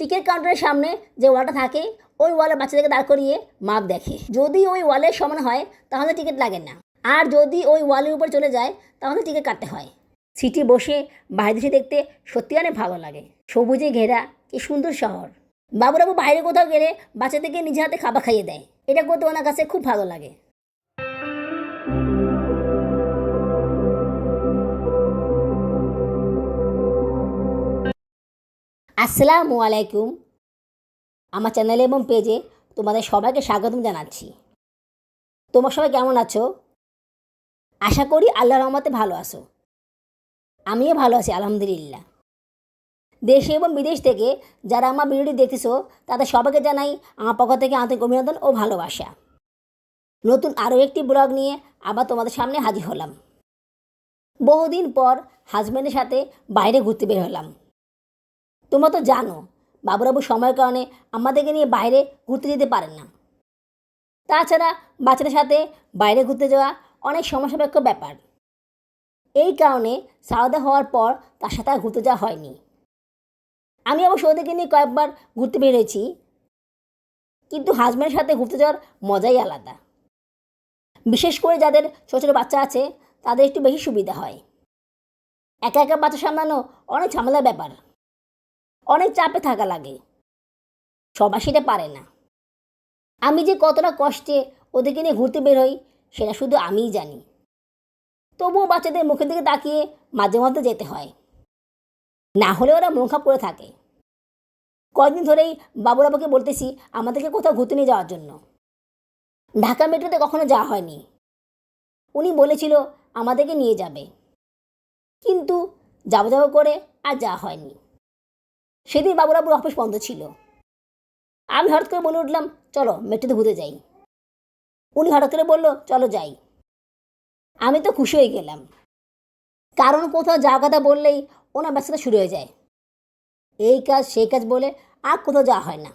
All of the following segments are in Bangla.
টিকিট কাউন্টারের সামনে যে ওয়ালটা থাকে, ওই ওয়ালে বাচ্চাদেরকে দাঁড় করিয়ে মাপ দেখে। যদি ওই ওয়ালের সমান হয়, তাহলে টিকিট লাগে না। আর যদি ওই ওয়ালের উপর চলে যায়, তাহলে টিকিট কাটতে হয়। সিটি বসে বাইরে দেশে দেখতে সত্যি অনেক ভালো লাগে। সবুজে ঘেরা, কি সুন্দর শহর। বাবুরাবু বাইরে কোথাও গেলে বাচ্চাদেরকে নিজে হাতে খাবার খাইয়ে দেয়। এটা করতে ওনার কাছে খুব ভালো লাগে। আসসালামু আলাইকুম আমার চ্যানেলে এবং পেজে তোমাদের সবাইকে স্বাগতম জানাচ্ছি। তোমার সবাই কেমন আছো? আশা করি আল্লাহ রহমতে ভালো আছো। আমিও ভালো আছি, আলহামদুলিল্লাহ। দেশে এবং বিদেশ থেকে যারা আমার ভিডিওটি দেখতেছো, তাদের সবাইকে জানাই আমার পক্ষ থেকে আন্তরিক অভিনন্দন ও ভালোবাসা। নতুন আরও একটি ব্লগ নিয়ে আবার তোমাদের সামনে হাজির হলাম। বহুদিন পর হাজব্যান্ডের সাথে বাইরে ঘুরতে বের হলাম। তোমরা তো জানো, বাবুরাবু সময়ের কারণে আমাদেরকে নিয়ে বাইরে ঘুরতে যেতে পারেন না। তাছাড়া বাচ্চাদের সাথে বাইরে ঘুরতে যাওয়া অনেক সমস্যাপেক্ষ ব্যাপার। এই কারণে সারদা হওয়ার পর তার সাথে আর ঘুরতে যাওয়া হয়নি। আমি অবশ্য ওদেরকে নিয়ে কয়েকবার ঘুরতে বেরিয়েছি, কিন্তু হাজব্যান্ডের সাথে ঘুরতে যাওয়ার মজাই আলাদা। বিশেষ করে যাদের ছোটো ছোটো বাচ্চা আছে, তাদের একটু বেশি সুবিধা হয়। একা একা বাচ্চা সামলানো অনেক ঝামেলার ব্যাপার। অনেক চাপে থাকা লাগে। সবাই সেটা পারে না। আমি যে কতটা কষ্টে ওদেরকে নিয়ে ঘুরতে বের হই, সেটা শুধু আমিই জানি। তবুও বাচ্চাদের মুখের দিকে তাকিয়ে মাঝে মধ্যে যেতে হয়। না হলে ওরা খাপ করে থাকে। কয়েকদিন ধরেই বাবুর বাবাকে বলতেছি আমাদেরকে কোথাও ঘুরতে নিয়ে যাওয়ার জন্য। ঢাকা মেট্রোতে কখনো যাওয়া হয়নি। উনি বলেছিল আমাদেরকে নিয়ে যাবে। কিন্তু যাব যাব করে আর যাওয়া হয়নি। সেদিন বাবুরাবুর অফিস বন্ধ ছিল। আমি হঠাৎ করে বলে উঠলাম, চলো, মেট্রোতে ঘুরতে যাই। উনি হঠাৎ করে বলল, চলো যাই। আমি তো খুশি হয়ে গেলাম। কারণ কোথাও যাওয়ার কথা বললেই ওনার ব্যস্ততা শুরু হয়ে যায়। এই কাজ, সেই কাজ বলে আর কোথাও যাওয়া হয় না।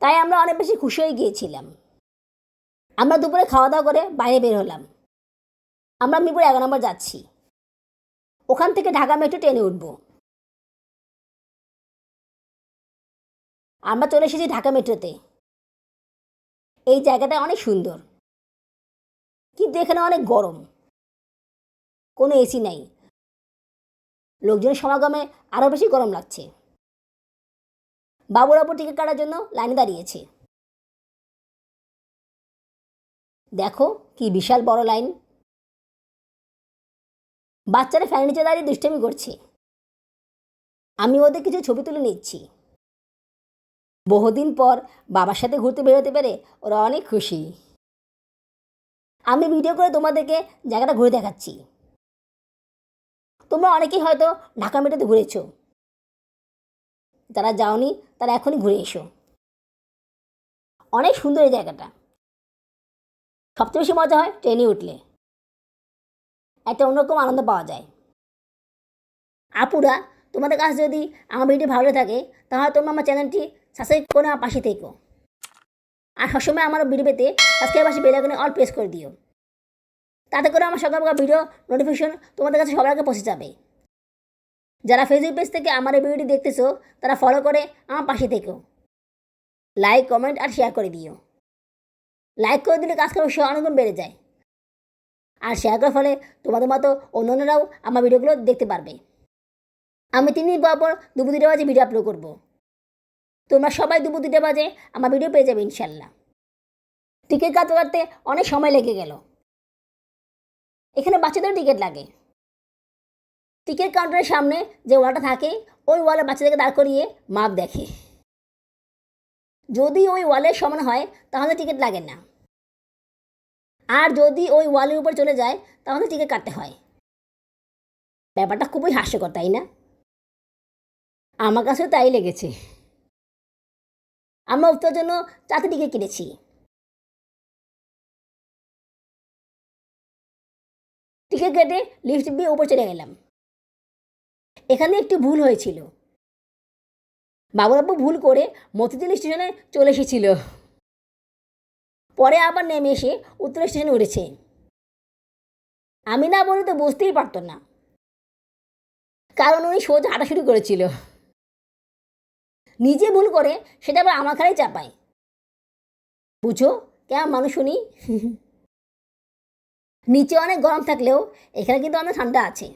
তাই আমরা অনেক বেশি খুশি হয়ে গিয়েছিলাম। আমরা দুপুরে খাওয়া দাওয়া করে বাইরে বের হলাম। আমরা মিরপুর এগারো নম্বর যাচ্ছি। ওখান থেকে ঢাকা মেট্রো ট্রেনে উঠবো। আমরা চলে এসেছি ঢাকা মেট্রোতে। এই জায়গাটা অনেক সুন্দর। কিন্তু এখানে অনেক গরম। কোনো এসি নাই। লোকজনের সমাগমে আরও বেশি গরম লাগছে। বাবুর বাবুরাবু টিকিট কাটার জন্য লাইনে দাঁড়িয়েছে। দেখো কি বিশাল বড় লাইন। বাচ্চারা ফ্যানের নিচে দাঁড়িয়ে দুষ্টামি করছে। আমি ওদের কিছু ছবি তুলে নিচ্ছি। বহুদিন পর বাবার সাথে ঘুরতে বেরোতে পেরে ওরা অনেক খুশি। আমি ভিডিও করে তোমাদেরকে জায়গাটা ঘুরে দেখাচ্ছি। তোমরা অনেকেই হয়তো ঢাকা মেট্রোতে ঘুরেছো। যারা যাওনি, তারা এখনই ঘুরে এসো। অনেক সুন্দর এই জায়গাটা। সবচেয়ে বেশি মজা হয় ট্রেনে উঠলে। একটা অন্যরকম আনন্দ পাওয়া যায়। আপুরা, তোমাদের কাছে যদি আমার ভিডিও ভালো লাগে তাহলে তোমরা আমার চ্যানেলটি সাবস্ক্রাইব করে আমার পাশে থেকো। আর সবসময় আমার ভিডিও পেতে সাবস্ক্রাইব পাশে বেল আইকনে অল প্রেস করে দিও। তাতে করে আমার সকাল ভিডিও নোটিফিকেশন তোমাদের কাছে সবার আগে পৌঁছে যাবে। যারা ফেসবুক পেজ থেকে আমার এই ভিডিওটি দেখতেছো, তারা ফলো করে আমার পাশে থেকো। লাইক কমেন্ট আর শেয়ার করে দিও। লাইক করে দিলে কাজ করার উৎসাহ অনেকগুণ বেড়ে যায়। আর শেয়ার করার ফলে তোমাদের মতো অন্যান্যরাও আমার ভিডিওগুলো দেখতে পারবে। আমি তিন দিন পর পর দুপুর দুটো বাজে ভিডিও আপলোড করব। তোমরা সবাই দুপুর দুটো বাজে, আমার ভিডিও পেয়ে যাবে ইনশাল্লাহ। টিকিট কাটতে কাটতে অনেক সময় লেগে গেল। এখানে বাচ্চাদেরও টিকিট লাগে। টিকিট কাউন্টারের সামনে যে ওয়ালটা থাকে, ওই ওয়ালে বাচ্চাদেরকে দাঁড় করিয়ে মাপ দেখে। যদি ওই ওয়ালের সমান হয়, তাহলে টিকিট লাগে না। আর যদি ওই ওয়ালের উপর চলে যায়, তাহলে টিকিট কাটতে হয়। ব্যাপারটা খুবই হাস্যকর, তাই না? আমার কাছেও তাই লেগেছে। আমরা উত্তর জন্য চারটে টিকিট কেটেছি। টিকিট কেটে লিফট দিয়ে উপর চলে গেলাম। এখানে একটু ভুল হয়েছিল। বাবুরাব্বু ভুল করে মতিঝিল স্টেশনে চলে এসেছিল। পরে আবার নেমে এসে উত্তর স্টেশনে উঠেছে। আমি না বলে তো বুঝতেই পারতো না। কারণ উনি সোজা হাঁটা শুরু করেছিল। নিজে ভুল করে সেটা আবার আমার খারাই চাপায়। বুঝো? কেমন মানুষ শুনি নিচে অনেক গরম থাকলেও এখানে কিন্তু অনেক ঠান্ডা আছে।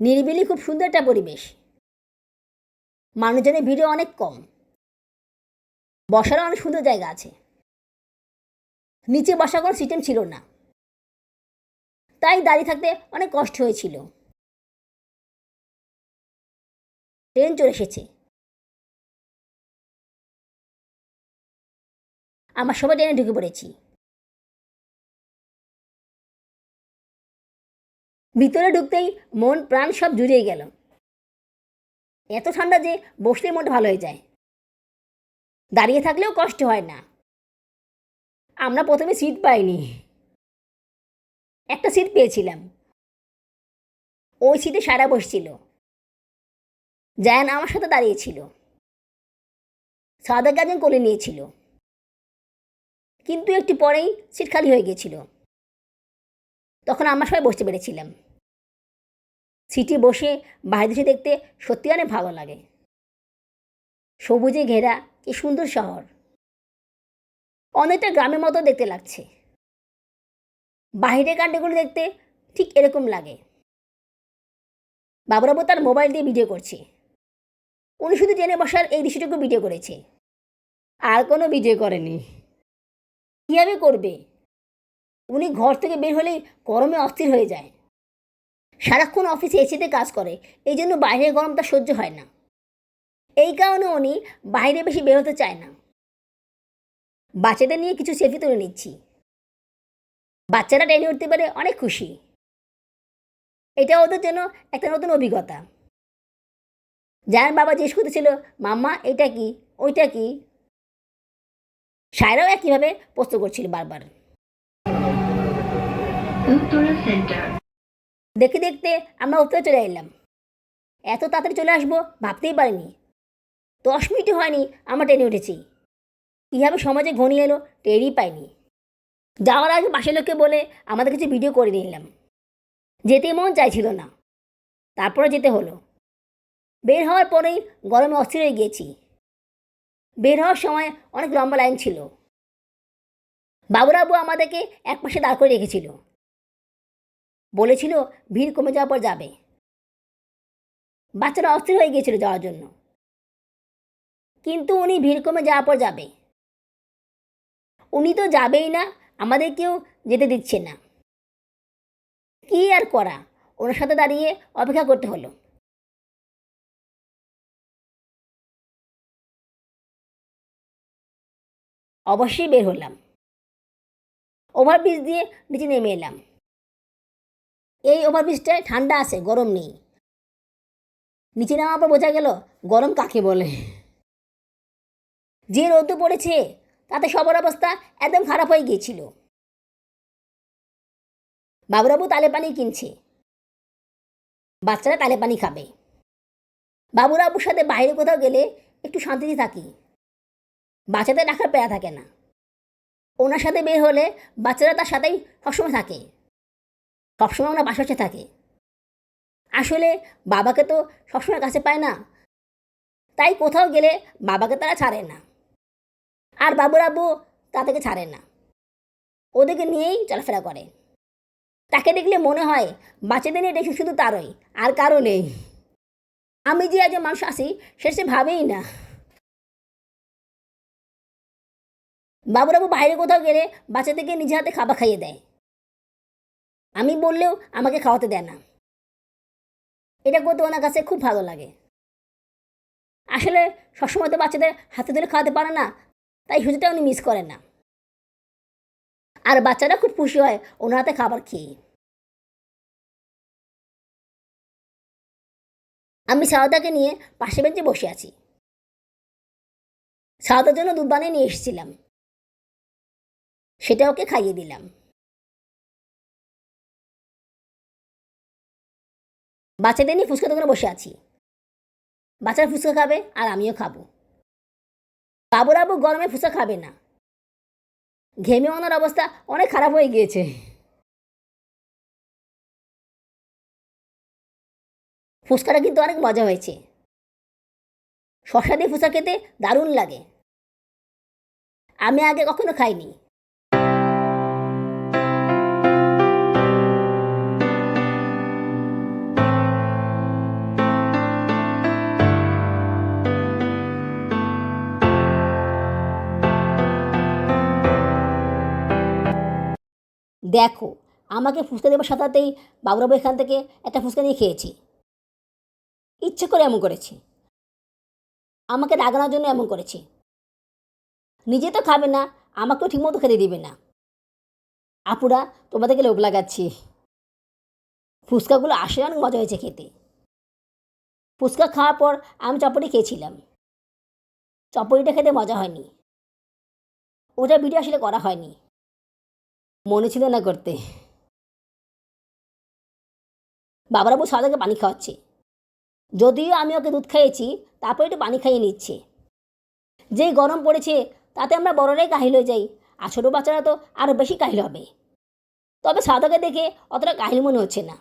নিরিবিলি খুব সুন্দর একটা পরিবেশ। মানুষজনের ভিড়ও অনেক কম। বসারও অনেক সুন্দর জায়গা আছে। নিচে বসার কোনো সিস্টেম ছিল না। তাই দাঁড়িয়ে থাকতে অনেক কষ্ট হয়েছিল। ট্রেন চলে এসেছে। আমার সবাই ট্রেনে ঢুকে পড়েছি। ভিতরে ঢুকতেই মন, প্রাণ সব জুড়িয়ে গেল। এত ঠান্ডা যে বসলেই মনটা ভালো হয়ে যায়। দাঁড়িয়ে থাকলেও কষ্ট হয় না। আমরা প্রথমে সিট পাইনি। একটা সিট পেয়েছিলাম। ওই সিটে সারা বসছিল। জায়ান আমার সাথে দাঁড়িয়েছিল সাদা গাজন কোলে নিয়েছিল। কিন্তু একটু পরেই সিট খালি হয়ে গিয়েছিল। তখন আমরা সবাই বসতে পেরেছিলাম। সিটে বসে বাইরে দেশে দেখতে সত্যি অনেক ভালো লাগে। সবুজে ঘেরা কি সুন্দর শহর। অনেকটা গ্রামের মতো দেখতে লাগছে। বাহিরের কাণ্ডগুলো দেখতে ঠিক এরকম লাগে। বাবুরাবু তার মোবাইল দিয়ে ভিডিও করছে। উনি শুধু ট্রেনে বসার এই দৃশ্যটুকু ভিডিও করেছে। আর কোনো ভিডিও করেনি। কীভাবে করবে? উনি ঘর থেকে বের হলেই গরমে অস্থির হয়ে যায়। সারাক্ষণ অফিসে এসিতে কাজ করে, এই জন্য বাইরের গরমটা সহ্য হয় না। এই কারণে উনি বাইরে বেশি বেরোতে চায় না। বাচ্চাদের নিয়ে কিছু সেলফি তুলে নিচ্ছি। বাচ্চারা ট্রেনে উঠতে পারে অনেক খুশি। এটা ওদের জন্য একটা নতুন অভিজ্ঞতা। যার বাবা জিজ্ঞেস করতেছিল, মাম্মা এটা কি? ওইটা কি? সায়রাও একইভাবে প্রশ্ন করছিল বারবার। সেন্টার দেখতে দেখতে আমরা উত্তরে চলে এলাম। এত তাড়াতাড়ি চলে আসব ভাবতেই পারিনি। দশ মিনিটও হয়নি আমরা ট্রেনে উঠেছি। কীভাবে সমাজে ঘনিয়ে এলো টেরই পাইনি। যাওয়ার আগে পাশের লোককে বলে আমাদের কিছু ভিডিও করে নিলাম যেতে মন চাইছিল না। তারপরে যেতে হলো। বের হওয়ার পরেই গরমে অস্থির হয়ে গিয়েছি। বের হওয়ার সময় অনেক লম্বা লাইন ছিল। বাবুরাবু আমাদেরকে এক পাশে দাঁড় করে রেখেছিল। বলেছিল, ভিড় কমে যাওয়ার পর যাবে। বাচ্চারা অস্থির হয়ে গিয়েছিল যাওয়ার জন্য। কিন্তু উনি ভিড় কমে যাওয়ার পর যাবে। উনি তো যাবেই না আমাদের কেউ যেতে দিচ্ছে না। কি আর করা? ওনার সাথে দাঁড়িয়ে অপেক্ষা করতে হলো। অবশ্যই বের হলাম। ওভারব্রিজ দিয়ে নিচে নেমে এলাম। এই ওভারব্রিজটায় ঠান্ডা আছে, গরম নেই। নিচে নামার পর বোঝা গেল, গরম কাকে বলে? যে রোদ পড়েছে, তাতে সবার অবস্থা একদম খারাপ হয়ে গিয়েছিল। বাবুরাবু তালে পানি কিনছে। বাচ্চারা তালে পানি খাবে। বাবুরাবুর সাথে বাইরে কোথাও গেলে একটু শান্তিতে থাকি। বাচ্চাদের রাখার পেয়া থাকে না। ওনার সাথে বের হলে বাচ্চারা তার সাথেই সবসময় থাকে। সবসময় ওনার বাসাচ্ছে থাকে। আসলে বাবাকে তো সবসময় কাছে পায় না। তাই কোথাও গেলে বাবাকে তারা ছাড়ে না। আর বাবুর আব্বু তাদেরকে ছাড়ে না। ওদেরকে নিয়েই চলাফেরা করে। তাকে দেখলে মনে হয় বাচ্চাদের নিয়ে দেখে শুধু তারই, আর কারও নেই। আমি যে একজন মানুষ আসি সে সে ভাবেই না। বাবুরাবু বাইরে কোথাও গেলে বাচ্চাদেরকে নিজে হাতে খাবার খাইয়ে দেয়। আমি বললেও আমাকে খাওয়াতে দেয় না। এটা করতে ওনার কাছে খুব ভালো লাগে। আসলে সবসময় তো বাচ্চাদের হাতে ধরে খাওয়াতে পারে না, তাই সুযোগটা উনি মিস করেন না। আর বাচ্চারা খুব খুশি হয় ওনার হাতে খাবার খেয়ে। আমি সারদাকে নিয়ে পাশে বেঞ্চে বসে আছি। সারদার জন্য দুধ বানিয়ে নিয়ে এসেছিলাম। সেটা ওকে খাইয়ে দিলাম। বাচ্চাদের নিয়ে ফুচকা দোকানে বসে আছি। বাচ্চারা ফুচকা খাবে আর আমিও খাব। বাবুরাবু গরমে ফুচকা খাবে না। ঘেমে ওনার অবস্থা অনেক খারাপ হয়ে গিয়েছে। ফুচকাটা কিন্তু অনেক মজা হয়েছে। শশা দিয়ে ফুচকা খেতে দারুণ লাগে। আমি আগে কখনো খাইনি। দেখো, আমাকে ফুচকা দেবার সাথেই বাবুরাবু এখান থেকে একটা ফুচকা নিয়ে খেয়েছি। ইচ্ছে করে এমন করেছি। আমাকে রাগানোর জন্য এমন করেছি। নিজে তো খাবে না, আমাকেও ঠিকমতো খেতে দিবে না। আপুরা, তোমাদেরকে লোক লাগাচ্ছি। ফুচকাগুলো আসলে অনেক মজা হয়েছে খেতে। ফুচকা খাওয়ার পর আমি চপড়ি খেয়েছিলাম। চপড়িটা খেতে মজা হয়নি। ওটা ভিডিও আসলে করা হয়নি। মনে ছিল না করতে। বাবারাবু সাদাকে পানি খাওয়াচ্ছে। যদিও আমি ওকে দুধ খাইয়েছি, তারপর একটু পানি খাইয়ে নিচ্ছে। যেই গরম পড়েছে, তাতে আমরা বড়রাই কাহিল হয়ে যাই, আর ছোটো বাচ্চারা তো আরও বেশি কাহিল হবে। তবে সাদাকে দেখে অতটা কাহিল মনে হচ্ছে না।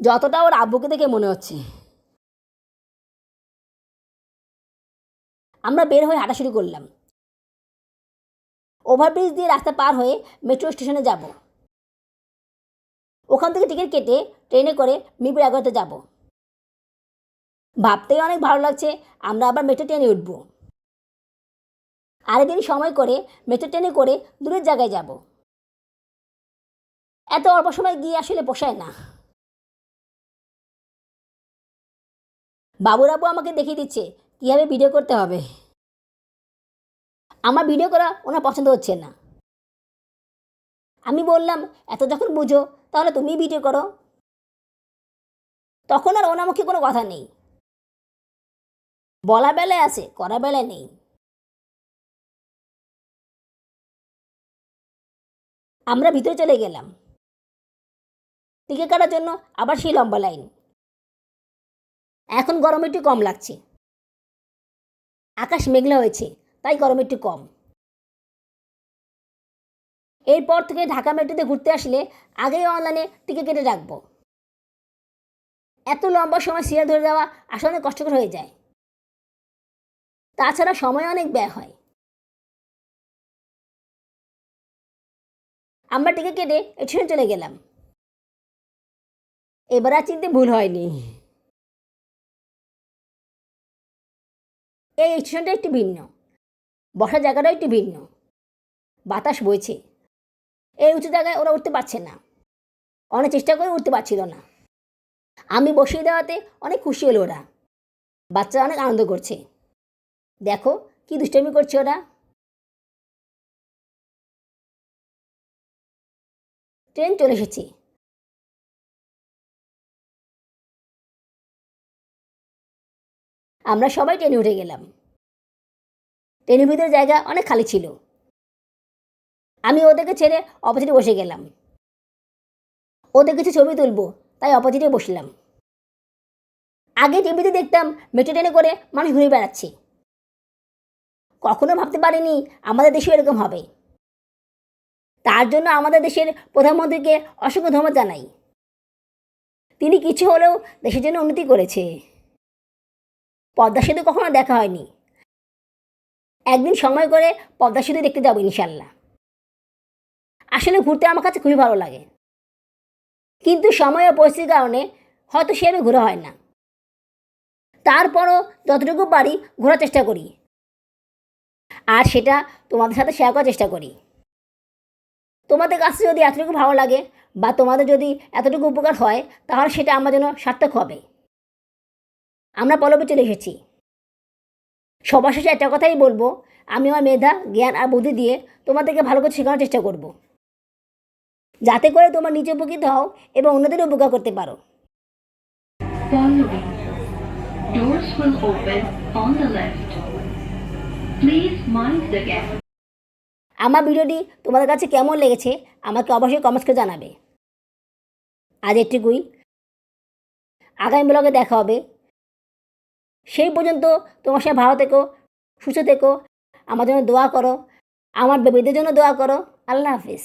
যতটা ওর আব্বুকে দেখে মনে হচ্ছে। আমরা বের হয়ে হাঁটা শুরু করলাম। ওভারব্রিজ দিয়ে রাস্তা পার হয়ে মেট্রো স্টেশনে যাব। ওখান থেকে টিকিট কেটে ট্রেনে করে মিরপুর এগারোতে যাব। ভাবতেই অনেক ভালো লাগছে, আমরা আবার মেট্রো ট্রেনে উঠব। আরেকদিন সময় করে মেট্রো ট্রেনে করে দূরের জায়গায় যাব। এত অল্প সময় গিয়ে আসলে পোষায় না। বাবুরাবু আমাকে দেখিয়ে দিচ্ছে, কীভাবে ভিডিও করতে হবে। আমার ভিডিও করা ওনার পছন্দ হচ্ছে না। আমি বললাম, এত যখন বুঝো, তাহলে তুমি ভিডিও করো। তখন আর ওনামুখী কোনো কথা নেই। বলা বেলায় আছে, করা বেলায় নেই। আমরা ভিতরে চলে গেলাম। টিকিট কাটার জন্য আবার সেই লম্বা লাইন। এখন গরম একটু কম লাগছে। আকাশ মেঘলা হয়েছে। তাই গরম একটু কম। এরপর থেকে ঢাকা মেট্রোতে ঘুরতে আসলে আগেই অনলাইনে টিকিট কেটে রাখব। এত লম্বা সময় সিরিয়াল ধরে যাওয়া আসলে অনেক কষ্টকর হয়ে যায়। তাছাড়া সময় অনেক ব্যয় হয়। আমরা টিকিট কেটে স্টেশনে চলে গেলাম। এবার আর চিনতে ভুল হয়নি। এই স্টেশনটা একটু ভিন্ন। বসার জায়গাটাও একটু ভিন্ন। বাতাস বইছে। এই উঁচু জায়গায় ওরা উঠতে পারছে না। অনেক চেষ্টা করে উঠতে পারছিল না। আমি বসিয়ে দেওয়াতে অনেক খুশি হলো ওরা। বাচ্চারা অনেক আনন্দ করছে। দেখো, কি দুষ্টামি করছে ওরা। ট্রেন চলে এসেছে। আমরা সবাই ট্রেনে উঠে গেলাম। ট্রেনের ভিতরে জায়গা অনেক খালি ছিল। আমি ওদেরকে ছেড়ে অপোজিটে বসে গেলাম। ওদের কিছু ছবি তুলবো, তাই অপোজিটে বসলাম। আগে টিভিতে দেখতাম মেট্রো ট্রেনে করে মানুষ ঘুরে বেড়াচ্ছে। কখনো ভাবতে পারিনি আমাদের দেশেও এরকম হবে। তার জন্য আমাদের দেশের প্রধানমন্ত্রীকে অসংখ্য ধন্যবাদ জানাই। তিনি কিছু হলেও দেশের জন্য উন্নতি করেছে। পদ্মা সেতু কখনো দেখা হয়নি। একদিন সময় করে পদ্মা সেতু দেখতে যাব ইনশাল্লাহ। আসলে ঘুরতে আমার কাছে খুবই ভালো লাগে। কিন্তু সময় ও পরিস্থিতির কারণে হয়তো সেভাবে ঘোরা হয় না। তারপরও যতটুকু পারি ঘোরার চেষ্টা করি। আর সেটা তোমাদের সাথে শেয়ার করার চেষ্টা করি। তোমাদের কাছে যদি এতটুকু ভালো লাগে বা তোমাদের যদি এতটুকু উপকার হয়, তাহলে সেটা আমার জন্য সার্থক হবে। আমরা পলবে চলে এসেছি। সবার শেষে একটা কথাই বলব আমি আমার মেধা জ্ঞান আর বুদ্ধি দিয়ে তোমাদেরকে ভালো করে শেখানোর চেষ্টা করব। যাতে করে তোমার নিজে উপকৃত হও এবং অন্যদের উপকার করতে পারো। Doors will open on the left. Please mind the gap. আমার ভিডিওটি তোমাদের কাছে কেমন লেগেছে আমাকে অবশ্যই কমেন্টস করে জানাবে। আজ এটুকুই। আগামী ব্লগে দেখা হবে। সেই পর্যন্ত তোমার সাথে ভালো থেকো, সুস্থ থেকো। আমার জন্য দোয়া করো। আমার বেবিদের জন্য দোয়া করো। আল্লাহ হাফিজ।